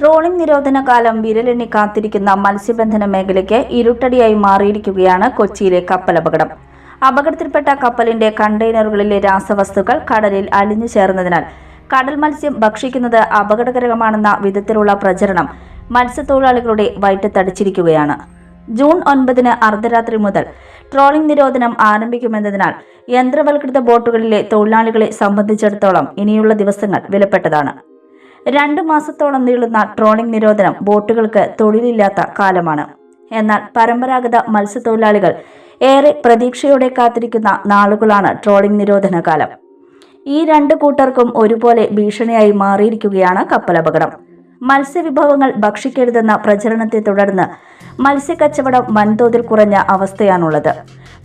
Trawling നിരോധന കാലം വിരലെണ്ണി കാത്തിരിക്കുന്ന മത്സ്യബന്ധന മേഖലയ്ക്ക് ഇരുട്ടടിയായി മാറിയിരിക്കുകയാണ് കൊച്ചിയിലെ കപ്പലപകടം അപകടത്തിൽപ്പെട്ട കപ്പലിന്റെ കണ്ടെയ്നറുകളിലെ രാസവസ്തുക്കൾ കടലിൽ അലിഞ്ഞു ചേർന്നതിനാൽ കടൽ മത്സ്യം ഭക്ഷിക്കുന്നത് അപകടകരമാണെന്ന വിധത്തിലുള്ള പ്രചരണം മത്സ്യത്തൊഴിലാളികളുടെ വയറ്റത്തടിച്ചിരിക്കുകയാണ്. ജൂൺ ഒൻപതിന് അർദ്ധരാത്രി മുതൽ ട്രോളിംഗ് നിരോധനം ആരംഭിക്കുമെന്നതിനാൽ യന്ത്രവൽകൃത ബോട്ടുകളിലെ തൊഴിലാളികളെ സംബന്ധിച്ചിടത്തോളം ഇനിയുള്ള ദിവസങ്ങൾ വിലപ്പെട്ടതാണ്. രണ്ട് മാസത്തോളം നീളുന്ന ട്രോളിംഗ് നിരോധനം ബോട്ടുകൾക്ക് തൊഴിലില്ലാത്ത കാലമാണ്. എന്നാൽ പരമ്പരാഗത മത്സ്യത്തൊഴിലാളികൾ ഏറെ പ്രതീക്ഷയോടെ കാത്തിരിക്കുന്ന നാളുകളാണ് ട്രോളിംഗ് നിരോധന കാലം. ഈ രണ്ട് കൂട്ടർക്കും ഒരുപോലെ ഭീഷണിയായി മാറിയിരിക്കുകയാണ് കപ്പലപകടം മത്സ്യവിഭവങ്ങൾ ഭക്ഷിക്കരുതെന്ന പ്രചരണത്തെ തുടർന്ന് മത്സ്യക്കച്ചവടം വൻതോതിൽ കുറഞ്ഞ അവസ്ഥയാണുള്ളത്.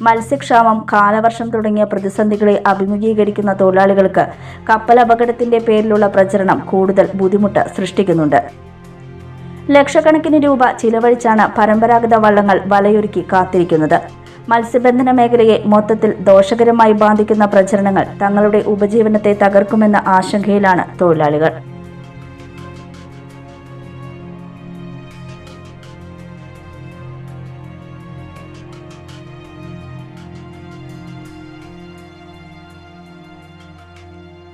മത്സ്യക്ഷാമം കാലവർഷം തുടങ്ങിയ പ്രതിസന്ധികളെ അഭിമുഖീകരിക്കുന്ന തൊഴിലാളികൾക്ക് കപ്പൽ അപകടത്തിന്റെ പേരിലുള്ള പ്രചരണം കൂടുതൽ ബുദ്ധിമുട്ട് സൃഷ്ടിക്കുന്നുണ്ട്. ലക്ഷക്കണക്കിന് രൂപ ചിലവഴിച്ചാണ് പരമ്പരാഗത വള്ളങ്ങൾ വലയൊരുക്കി കാത്തിരിക്കുന്നത്. മത്സ്യബന്ധന മേഖലയെ മൊത്തത്തിൽ ദോഷകരമായി ബാധിക്കുന്ന പ്രചരണങ്ങൾ തങ്ങളുടെ ഉപജീവനത്തെ തകർക്കുമെന്ന ആശങ്കയിലാണ് തൊഴിലാളികൾ.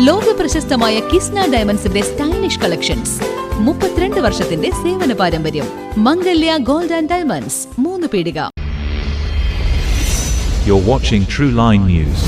ലോക പ്രശസ്തമായ കിസ്ന ഡയമണ്ട്സിന്റെ സ്റ്റൈലിഷ് കളക്ഷൻസ് മുപ്പത്തിരണ്ട് വർഷത്തിന്റെ സേവന പാരമ്പര്യം. മംഗല്യ ഗോൾഡ് ആൻഡ് ഡയമണ്ട്സ് മൂന്ന് പീടിക. You're watching True Line News.